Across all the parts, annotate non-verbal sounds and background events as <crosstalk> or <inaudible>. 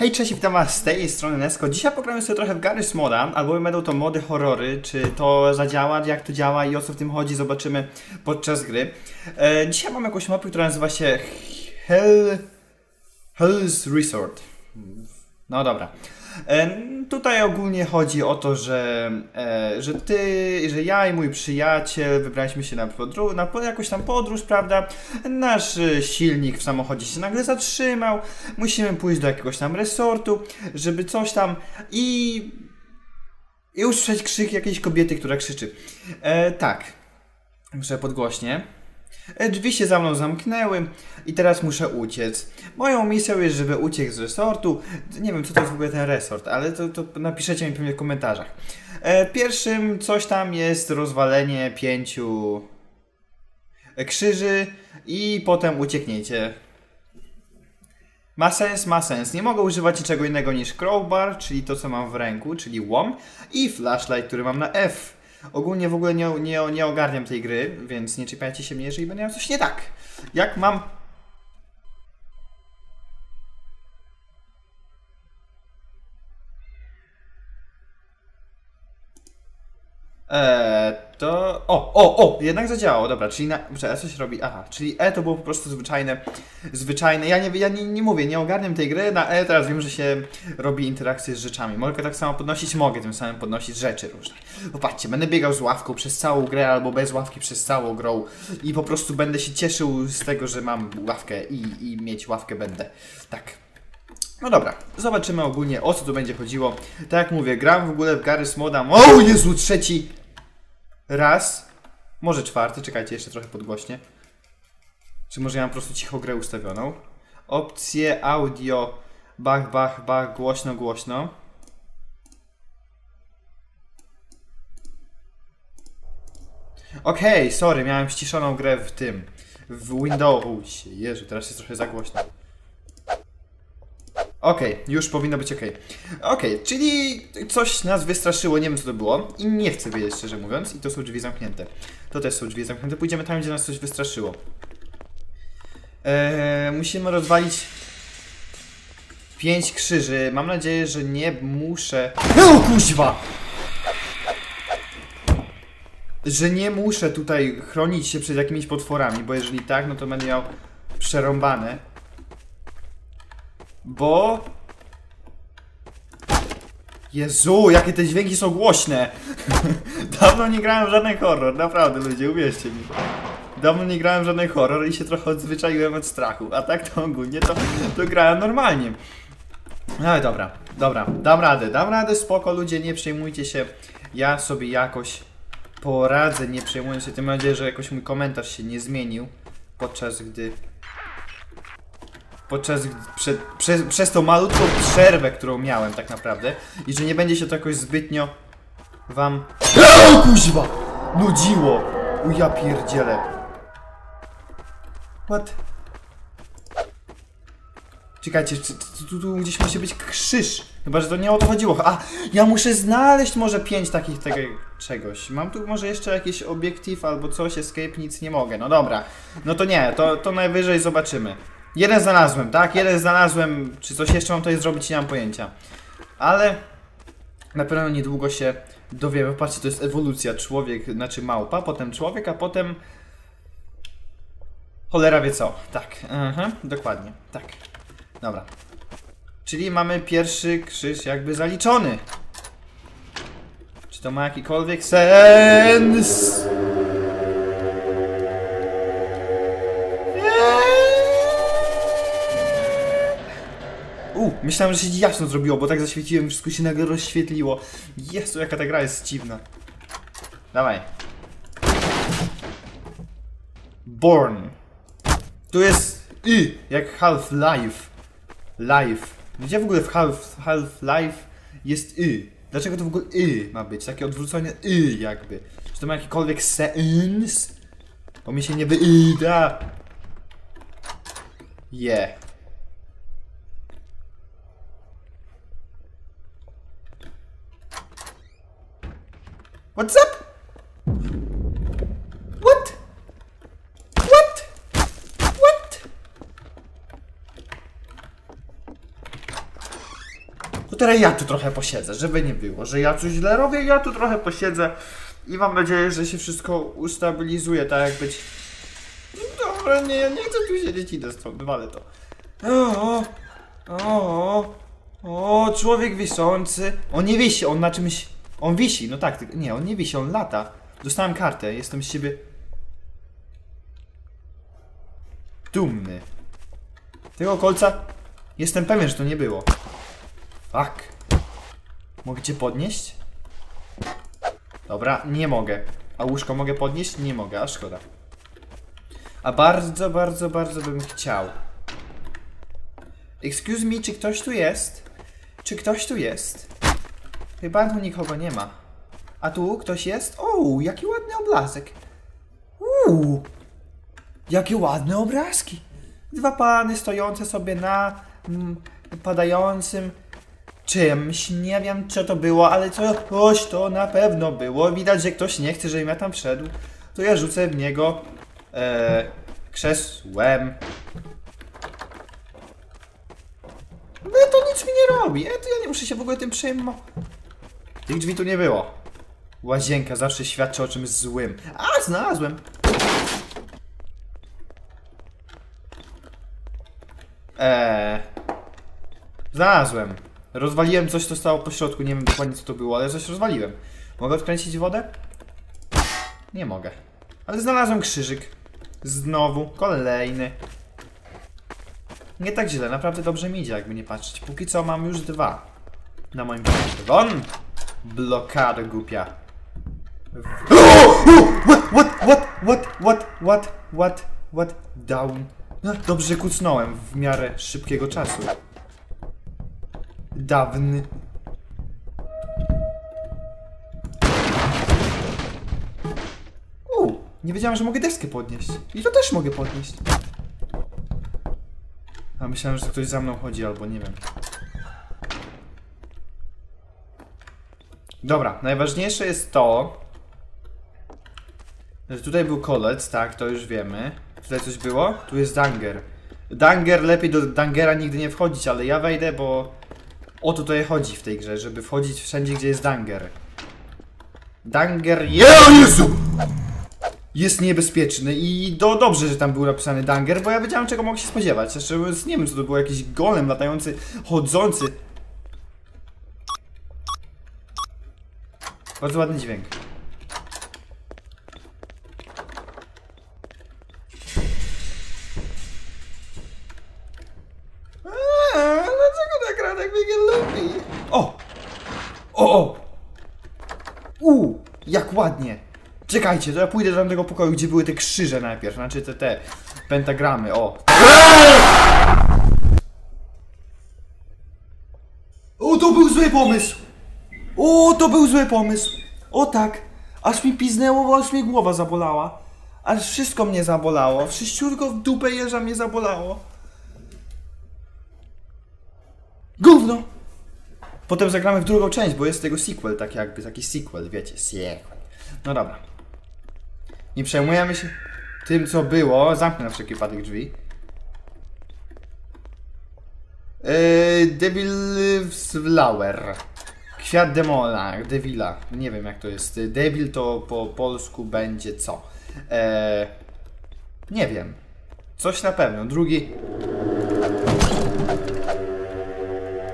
Hej, cześć, witam was z tej strony Nesko. Dzisiaj pogramy sobie trochę w Garry's Moda, albo będą to mody horrory, czy to zadziała, jak to działa i o co w tym chodzi, zobaczymy podczas gry. E, dzisiaj mam jakąś mapę, która nazywa się Hell... Hell's Resort. No dobra. E, tutaj ogólnie chodzi o to, że, e, że ty, że ja i mój przyjaciel wybraliśmy się na, podróż, na jakąś tam podróż, prawda? Nasz e, silnik w samochodzie się nagle zatrzymał. Musimy pójść do jakiegoś tam resortu, żeby coś tam i. I usłyszeć krzyk jakiejś kobiety, która krzyczy. E, tak. Muszę podgłośnie. E, Drzwi się za mną zamknęły i teraz muszę uciec. Moją misją jest, żeby uciec z resortu. Nie wiem, co to jest w ogóle ten resort, ale to, to napiszecie mi pewnie w komentarzach. E, Pierwszym coś tam jest rozwalenie pięciu e, krzyży i potem uciekniecie. Ma sens, ma sens. Nie mogę używać niczego innego niż crowbar, czyli to co mam w ręku, czyli łom i flashlight, który mam na F. Ogólnie w ogóle nie, nie, nie ogarniam tej gry, więc nie czepiajcie się mnie, jeżeli będzie miał coś nie tak. Jak mam... Eee, to... O, o, o! Jednak zadziałało, dobra, czyli na... Czekaj, co się robi? Aha, czyli E to było po prostu zwyczajne, zwyczajne. Ja nie, ja nie, nie mówię, nie ogarniam tej gry, na E teraz wiem, że się robi interakcje z rzeczami. Mogę tak samo podnosić, mogę tym samym podnosić rzeczy różne. Popatrzcie, będę biegał z ławką przez całą grę albo bez ławki przez całą grą i po prostu będę się cieszył z tego, że mam ławkę i, i mieć ławkę będę. Tak. No dobra, zobaczymy ogólnie o co tu będzie chodziło. Tak jak mówię, gram w ogóle w Garry's Moda. O Jezu, trzeci raz. Może czwarty, czekajcie, jeszcze trochę podgłośnie. Czy może ja mam po prostu cicho grę ustawioną? Opcje audio. Bach, bach, bach, głośno, głośno. Okej, sorry, miałem ściszoną grę w tym. W Windowsie. Jezu, teraz jest trochę za głośno. Okej, już powinno być okej. Okej, czyli coś nas wystraszyło, nie wiem co to było i nie chcę wiedzieć szczerze mówiąc i to są drzwi zamknięte. To też są drzwi zamknięte, pójdziemy tam, gdzie nas coś wystraszyło. Eee, musimy rozwalić pięć krzyży. Mam nadzieję, że nie muszę... O kuźwa! Że nie muszę tutaj chronić się przed jakimiś potworami, bo jeżeli tak, no to będę miał przerąbane. Bo... Jezu, jakie te dźwięki są głośne! <laughs> Dawno nie grałem w żaden horror, naprawdę ludzie, uwierzcie mi. Dawno nie grałem w żaden horror i się trochę odzwyczaiłem od strachu, a tak to ogólnie to, to grałem normalnie. No ale dobra, dobra, dam radę, dam radę, spoko ludzie, nie przejmujcie się. Ja sobie jakoś poradzę, nie przejmując się tym. Mam nadzieję, że jakoś mój komentarz się nie zmienił podczas gdy podczas gdy, prze, przez, przez tą malutką przerwę, którą miałem tak naprawdę i że nie będzie się to jakoś zbytnio wam o kuźwa! nudziło. U ja pierdzielę. What? Czekajcie czy, tu, tu, tu gdzieś musi być krzyż? Chyba, że to nie o to chodziło. A ja muszę znaleźć może pięć takich tego czegoś. Mam tu może jeszcze jakiś obiektyw albo coś escape nic nie mogę. No dobra. No to nie to, to najwyżej zobaczymy Jeden znalazłem, tak? Jeden znalazłem. Czy coś jeszcze mam tutaj zrobić, nie mam pojęcia. Ale na pewno niedługo się dowiemy. Patrzcie, to jest ewolucja. Człowiek, znaczy małpa, potem człowiek, a potem... Cholera wie co. Tak, mhm, dokładnie, tak. Dobra. Czyli mamy pierwszy krzyż jakby zaliczony. Czy to ma jakikolwiek sens? Myślałem, że się jasno zrobiło, bo tak zaświeciłem, wszystko się nagle rozświetliło. Jezu, jaka ta gra jest dziwna. Dawaj. Born. Tu jest Y, jak Half-Life. Life. Gdzie w ogóle w Half- Half-Life jest Y? Dlaczego to w ogóle Y ma być? Takie odwrócone Y jakby. Czy to ma jakikolwiek sens? Bo mi się nie wyda. Yeah. What's up? What? What? What? teraz ja tu trochę posiedzę, żeby nie było, że ja coś źle robię, ja tu trochę posiedzę i mam nadzieję, że się wszystko ustabilizuje, tak jak być. Dobra, nie, ja nie chcę tu siedzieć, idę stąd, wale to. O, o, o, o, człowiek wiszący. On nie wisi, on na czymś... On wisi, no tak, nie, on nie wisi, on lata. Dostałem kartę, jestem z siebie... Dumny. Tego kolca jestem pewien, że to nie było. Fuck. Mogę cię podnieść? Dobra, nie mogę. A łóżko mogę podnieść? Nie mogę, a szkoda. A bardzo, bardzo, bardzo bym chciał. Excuse me, czy ktoś tu jest? Czy ktoś tu jest? Chyba tu nikogo nie ma. A tu ktoś jest? O, jaki ładny obrazek. Uuu, jakie ładne obrazki. Dwa pany stojące sobie na mm, padającym czymś. Nie wiem, co to było, ale coś to na pewno było. Widać, że ktoś nie chce, żebym ja tam wszedł. To ja rzucę w niego e, krzesłem. No to nic mi nie robi. E, to ja nie muszę się w ogóle tym przejmować. Tych drzwi tu nie było. Łazienka zawsze świadczy o czymś złym. A, znalazłem. Eee. Znalazłem. Rozwaliłem coś, co stało po środku. Nie wiem dokładnie co to było, ale coś rozwaliłem. Mogę odkręcić wodę? Nie mogę. Ale znalazłem krzyżyk. Znowu. Kolejny. Nie tak źle, naprawdę dobrze mi idzie, jakby nie patrzeć. Póki co mam już dwa. Na moim koncie. Blokada głupia. <gasps> What, what, what, what, what, what, what, what, down. No, dobrze kucnąłem w miarę szybkiego czasu. Dawny. U, nie wiedziałem, że mogę deskę podnieść. I to też mogę podnieść. A myślałem, że ktoś za mną chodzi, albo nie wiem. Dobra, najważniejsze jest to, że tutaj był kolec, tak, to już wiemy. Tutaj coś było? Tu jest danger. Danger, lepiej do dangera nigdy nie wchodzić, ale ja wejdę, bo o to tutaj chodzi w tej grze, żeby wchodzić wszędzie, gdzie jest danger. Danger je o Jezu! jest niebezpieczny i do, dobrze, że tam był napisany danger, bo ja wiedziałem czego mogę się spodziewać. Jeszcze nie wiem, co to był jakiś golem latający, chodzący. Bardzo ładny dźwięk. Eee, dlaczego tak Radek mnie nie lubi? O! O, o! U, jak ładnie! Czekajcie, to ja pójdę do tamtego pokoju, gdzie były te krzyże najpierw, znaczy te, te pentagramy, o. O, to był zły pomysł! O, to był zły pomysł! O tak! Aż mi piznęło, aż mnie głowa zabolała. Aż wszystko mnie zabolało. Wszyściutko w dupę jeża mnie zabolało. Gówno! Potem zagramy w drugą część, bo jest tego sequel, tak jakby, taki sequel, wiecie, sequel. No dobra. Nie przejmujemy się tym, co było. Zamknę na wszelki wypadek drzwi. Yy, Devil Flower. Kwiat demona, Devila. Nie wiem jak to jest. Devil to po polsku będzie co? Eee, nie wiem. Coś na pewno. Drugi.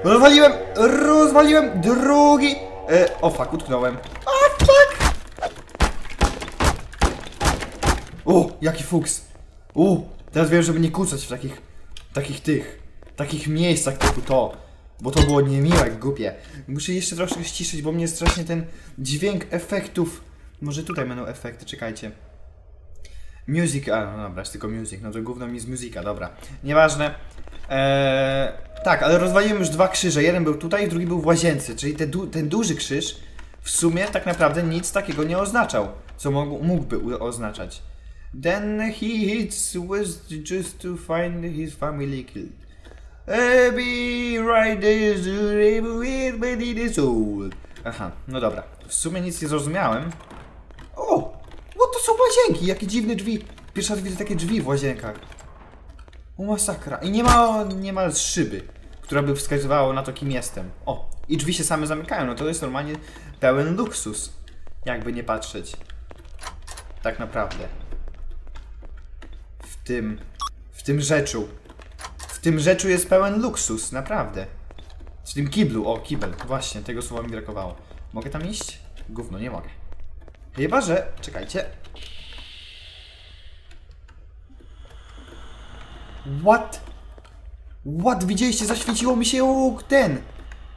Rozwaliłem! Rozwaliłem! Drugi! E, o fuck, utknąłem. A fuck! O, jaki fuks! U, teraz wiem, żeby nie kucać w takich, takich tych, takich miejscach typu to. Bo to było niemiłe, głupie. Muszę jeszcze troszkę ściszyć, bo mnie strasznie ten dźwięk efektów... Może tutaj będą efekty, czekajcie. Music, a no dobra, jest tylko music, no to gówno mi z dobra. Nieważne. Eee, tak, ale rozwaliłem już dwa krzyże. Jeden był tutaj, drugi był w łazience, czyli te du ten duży krzyż w sumie tak naprawdę nic takiego nie oznaczał, co mógł, mógłby oznaczać. Then he hits was just to find his family killed. Be right there, old. Aha, no dobra. W sumie nic nie zrozumiałem. O! What to są łazienki? Jakie dziwne drzwi. Pierwszy raz widzę takie drzwi w łazienkach. O masakra. I nie ma, nie ma szyby, która by wskazywała na to, kim jestem. O, i drzwi się same zamykają, no to jest normalnie pełen luksus. Jakby nie patrzeć. Tak naprawdę. W tym... W tym rzeczu. Tym rzeczu jest pełen luksus, naprawdę. W tym kiblu, o kibel, właśnie, tego słowa mi brakowało. Mogę tam iść? Gówno, nie mogę. Chyba, że... Czekajcie. What? What? Widzieliście? Zaświeciło mi się ten.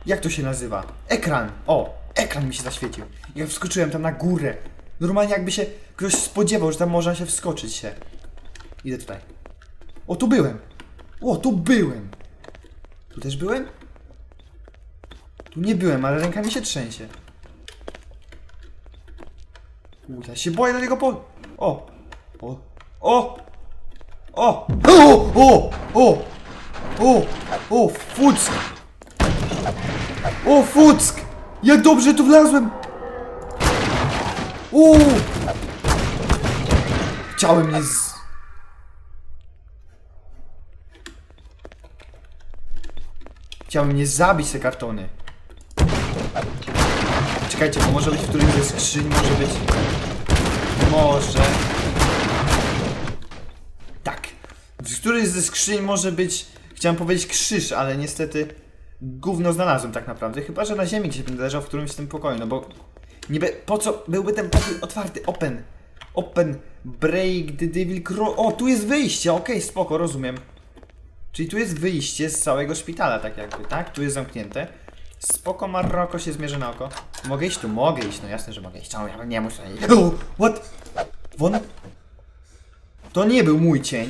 Jak to się nazywa? Ekran. O, ekran mi się zaświecił. Ja wskoczyłem tam na górę. Normalnie jakby się ktoś spodziewał, że tam można się wskoczyć się. Idę tutaj. O, tu byłem. O, tu byłem. Tu też byłem? Tu nie byłem, ale ręka mi się trzęsie. U, ja się boję na niego po... O! O! O! O! O! O! O! O! O! Fuck! O! Fuck! Jak dobrze tu wlazłem! O! Chciałem mnie z... Chciałem mnie zabić te kartony. Czekajcie, może być w którymś ze skrzyń, może być... Może... Tak. W którymś ze skrzyń może być... Chciałem powiedzieć krzyż, ale niestety... Gówno znalazłem tak naprawdę. Chyba, że na ziemi gdzieś będę leżał w którymś z tym pokoju, no bo... Niby... Po co byłby ten pokój otwarty? Open. Open. Break the devil cro... O, tu jest wyjście, okej, spoko, rozumiem. Czyli tu jest wyjście z całego szpitala, tak jakby, tak? Tu jest zamknięte. Spoko Maroko się zmierzy na oko. Mogę iść tu? Mogę iść, no jasne, że mogę iść. O, ja nie muszę iść. O, what? Won? To nie był mój cień.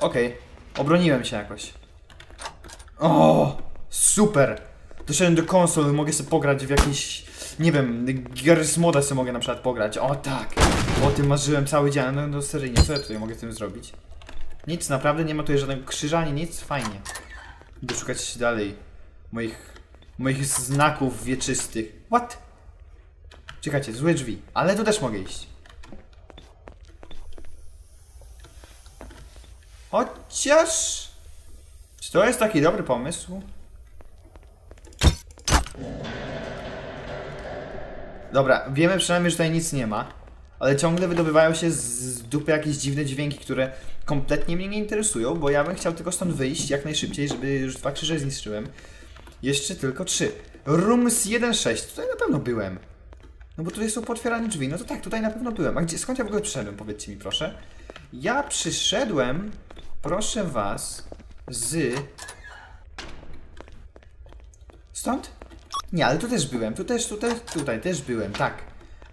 Okej, obroniłem się jakoś. O, super! Doszedłem do konsol, mogę sobie pograć w jakiś, nie wiem, Garry's Moda sobie mogę na przykład pograć. O tak! O tym marzyłem cały dzień, no, no seryjnie, co ja tutaj mogę z tym zrobić? Nic, naprawdę nie ma tutaj żadnego krzyża, ani nic, fajnie. Idę szukać dalej moich, moich znaków wieczystych. What? Czekajcie, złe drzwi, ale tu też mogę iść. Chociaż... Czy to jest taki dobry pomysł? Dobra, wiemy przynajmniej, że tutaj nic nie ma. Ale ciągle wydobywają się z- dupy jakieś dziwne dźwięki, które kompletnie mnie nie interesują, bo ja bym chciał tylko stąd wyjść jak najszybciej, żeby już dwa krzyże zniszczyłem. Jeszcze tylko trzy. Rooms 1.6. Tutaj na pewno byłem. No bo tutaj są pootwierane drzwi. No to tak, tutaj na pewno byłem. A gdzie, skąd ja w ogóle przyszedłem? Powiedzcie mi proszę. Ja przyszedłem, proszę was, z... Stąd? Nie, ale tu też byłem. Tu też, tutaj, tutaj też byłem, tak.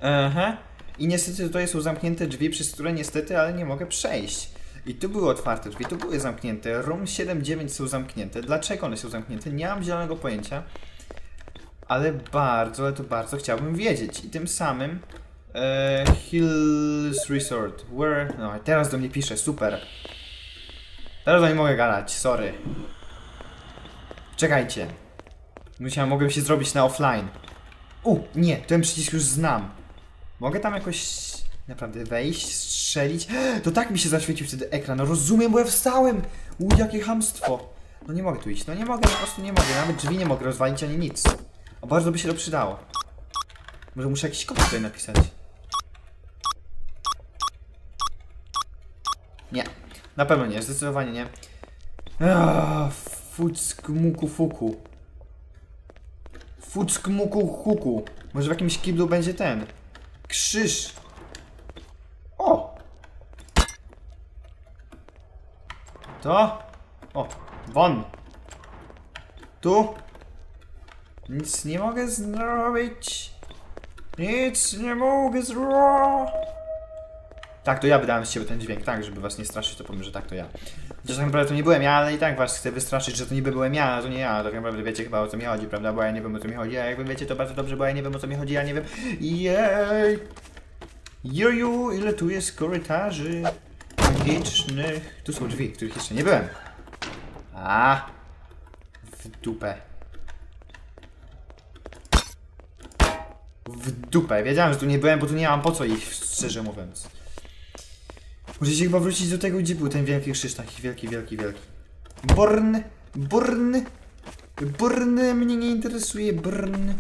Aha. I niestety tutaj są zamknięte drzwi, przez które niestety, ale nie mogę przejść. I tu były otwarte drzwi, tu były zamknięte. Room 7-9 są zamknięte. Dlaczego one są zamknięte? Nie mam zielonego pojęcia. Ale bardzo, ale to bardzo chciałbym wiedzieć. I tym samym... E, Hills Resort. Where... No, teraz do mnie pisze, super. Teraz nie mogę gadać, sorry. Czekajcie. Musiałem, mogłem się zrobić na offline. U, nie, ten przycisk już znam. Mogę tam jakoś naprawdę wejść, strzelić? To tak mi się zaświecił wtedy ekran. No rozumiem, bo ja wstałem. U, jakie hamstwo. No nie mogę tu iść, no nie mogę, po prostu nie mogę. Nawet drzwi nie mogę rozwalić ani nic. A bardzo by się to przydało. Może muszę jakiś kod tutaj napisać. Nie, na pewno nie, zdecydowanie nie. Ah, Fuck muku fuku. Fuck muku huku. Może w jakimś kiblu będzie ten. Krzyż. O! To? O, won. Tu? Nic nie mogę zrobić. Nic nie mogę zrobić. Tak, to ja wydałem z siebie ten dźwięk, tak, żeby was nie straszyć, to powiem, że tak, to ja. Chociaż tak naprawdę to nie byłem ja, ale i tak was chcę wystraszyć, że to niby byłem ja, a to nie ja. Tak naprawdę wiecie chyba o co mi chodzi, prawda? Bo ja nie wiem o co mi chodzi, a jakby wiecie to bardzo dobrze, bo ja nie wiem o co mi chodzi, ja nie wiem. Jej! Joju, ile tu jest korytarzy magicznych. Tu są drzwi, których jeszcze nie byłem. A, w dupę. w dupę. Wiedziałem, że tu nie byłem, bo tu nie mam po co iść, szczerze mówiąc. Musicie chyba wrócić do tego, gdzie był ten wielki krzyż, taki wielki, wielki, wielki. Born, Born, Born mnie nie interesuje, Born.